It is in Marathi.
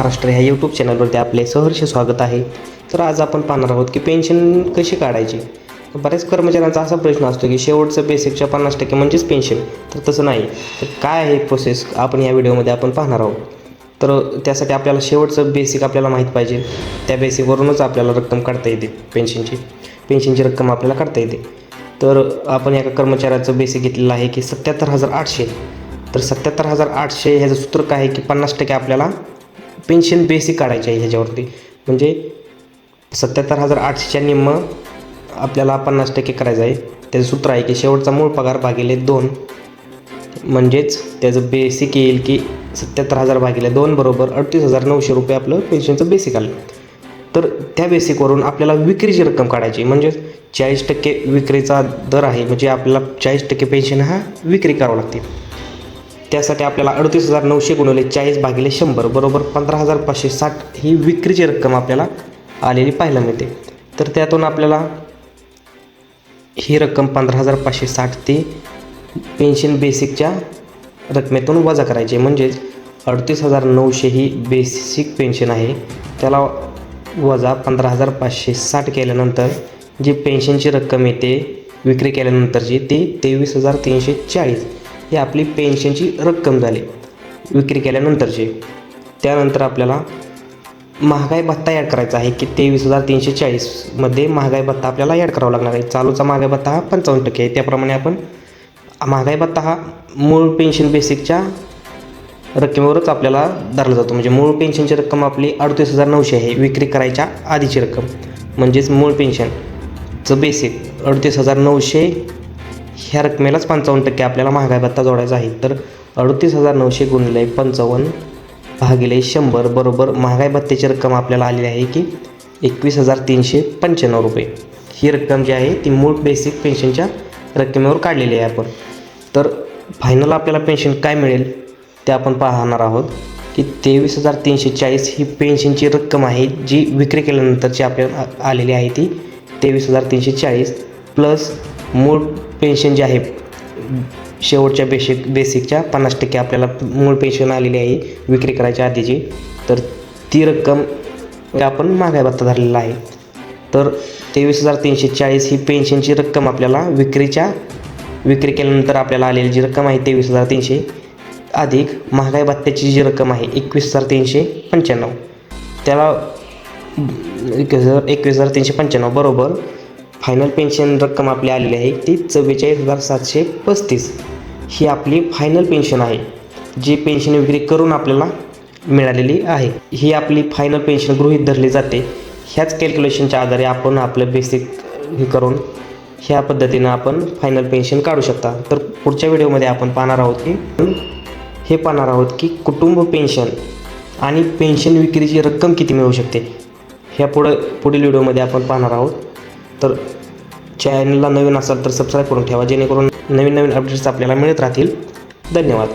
महाराष्ट्र ह्या यूट्यूब चॅनलवरती आपले सहर्ष स्वागत आहे. तर आज आपण पाहणार आहोत की पेन्शन कशी काढायची? बऱ्याच कर्मचाऱ्यांचा असा प्रश्न असतो की शेवटचं बेसिकच्या पन्नास टक्के म्हणजेच पेन्शन तर तसं नाही. तर काय आहे प्रोसेस आपण या व्हिडिओमध्ये आपण पाहणार आहोत. तर त्यासाठी आपल्याला शेवटचं बेसिक आपल्याला माहीत पाहिजे. त्या बेसिकवरूनच आपल्याला रक्कम काढता येते पेन्शनची पेन्शनची रक्कम आपल्याला काढता येते. तर आपण एका कर्मचाऱ्याचं बेसिक घेतलेलं आहे की सत्याहत्तर हजार आठशे. तर सत्याहत्तर हजार आठशे ह्याचं सूत्र काय आहे की पन्नास टक्के आपल्याला पेन्शन बेसिक काढायची आहे ह्याच्यावरती. म्हणजे सत्याहत्तर हजार आठशेच्या निम्म आपल्याला पन्नास टक्के करायचं आहे. त्याचं सूत्र आहे की शेवटचा मूळ पगार भागिले दोन. म्हणजेच त्याचं बेसिक येईल की सत्याहत्तर हजार भागिले दोन बरोबर अडतीस हजार नऊशे रुपये आपलं पेन्शनचं बेसिक आलं. तर त्या बेसिकवरून आपल्याला विक्रीची रक्कम काढायची म्हणजे चाळीस टक्के विक्रीचा दर आहे. म्हणजे आपल्याला चाळीस टक्के पेन्शन हा विक्री करावं लागते. त्यासाठी आपल्याला अडतीस हजार नऊशे गुणवले चाळीस भागिले शंभर बरोबर पंधरा हजार पाचशे साठ ही विक्रीची रक्कम आपल्याला आलेली पाहायला मिळते. तर त्यातून आपल्याला ही रक्कम पंधरा हजार पाचशे साठ ती पेन्शन बेसिकच्या रकमेतून वजा करायची म्हणजेच अडतीस हजार नऊशे ही बेसिक पेन्शन आहे. त्याला वजा पंधरा हजार पाचशे साठ केल्यानंतर जी पेन्शनची रक्कम येते विक्री केल्यानंतरची ती तेवीस हजार तीनशे चाळीस. ही आपली पेन्शनची रक्कम झाली. विक्री केल्यानंतरची. त्यानंतर आपल्याला महागाई भत्ता ॲड करायचा आहे की तेवीस हजार तीनशे चाळीसमध्ये महागाई भत्ता आपल्याला ॲड करावा लागणार आहे. चालूचा महागाई भत्ता हा पंचावन्न टक्के आहे. त्याप्रमाणे आपण महागाई भत्ता हा मूळ पेन्शन बेसिकच्या रकमेवरच आपल्याला धरला जातो. म्हणजे मूळ पेन्शनची रक्कम आपली अडतीस हजार नऊशे आहे. विक्री करायच्या आधीची रक्कम. म्हणजेच मूळ पेन्शनचं बेसिक अडतीस हजार नऊशे ह्या रकमेलाच पंचावन्न टक्के आपल्याला महागाई भत्ता जोडायचा आहे. तर अडतीस हजार नऊशे गुणिले पंचावन्न भागिले शंभर बरोबर महागाई भत्त्याची रक्कम आपल्याला आलेली आहे की एकवीस हजार तीनशे पंच्याण्णव रुपये. ही रक्कम जी आहे ती मूळ बेसिक पेन्शनच्या रकमेवर काढलेली आहे आपण. तर फायनल आपल्याला पेन्शन काय मिळेल? ते आपण पाहणार आहोत की तेवीस हजार तीनशे चाळीस ही पेन्शनची रक्कम आहे जी विक्री केल्यानंतरची आपल्याला आलेली आहे ती तेवीस हजार तीनशे चाळीस प्लस मूळ पेन्शन जे आहे शेवटच्या बेसिक बेसिकच्या पन्नास टक्के आपल्याला मूळ पेन्शन आलेली आहे विक्री करायच्या आधीची. तर ती रक्कम आपण महागाई भत्ता धरलेला आहे. तर तेवीस हजार तीनशे चाळीस ही पेन्शनची रक्कम आपल्याला विक्रीच्या विक्री केल्यानंतर आपल्याला आलेली जी रक्कम आहे तेवीस हजार तीनशे अधिक महागाई भत्त्याची जी रक्कम आहे एकवीस हजार तीनशे पंच्याण्णव. त्याला एकवीस हजार एकवीस हजार तीनशे पंच्याण्णव बरोबर फायनल पेन्शन रक्कम आपली आलेली आहे ती चव्वेचाळीस हजार सातशे पस्तीस. ही आपली फायनल पेन्शन आहे जी पेन्शन विक्री करून आपल्याला मिळालेली आहे. ही आपली फायनल पेन्शन गृहीत धरली जाते. ह्याच कॅल्क्युलेशनच्या आधारे आपण आपलं बेसिक हे करून ह्या पद्धतीनं आपण फायनल पेन्शन काढू शकता. तर पुढच्या व्हिडिओमध्ये आपण पाहणार आहोत की हे पाहणार आहोत की कुटुंब पेन्शन आणि पेन्शन विक्रीची रक्कम किती मिळू शकते. ह्या पुढं पुढील व्हिडिओमध्ये आपण पाहणार आहोत. तर चॅनलला नवीन असाल तर सबस्क्राईब करून ठेवा जेणेकरून नवीन नवीन अपडेट्स आपल्याला मिळत राहतील. धन्यवाद.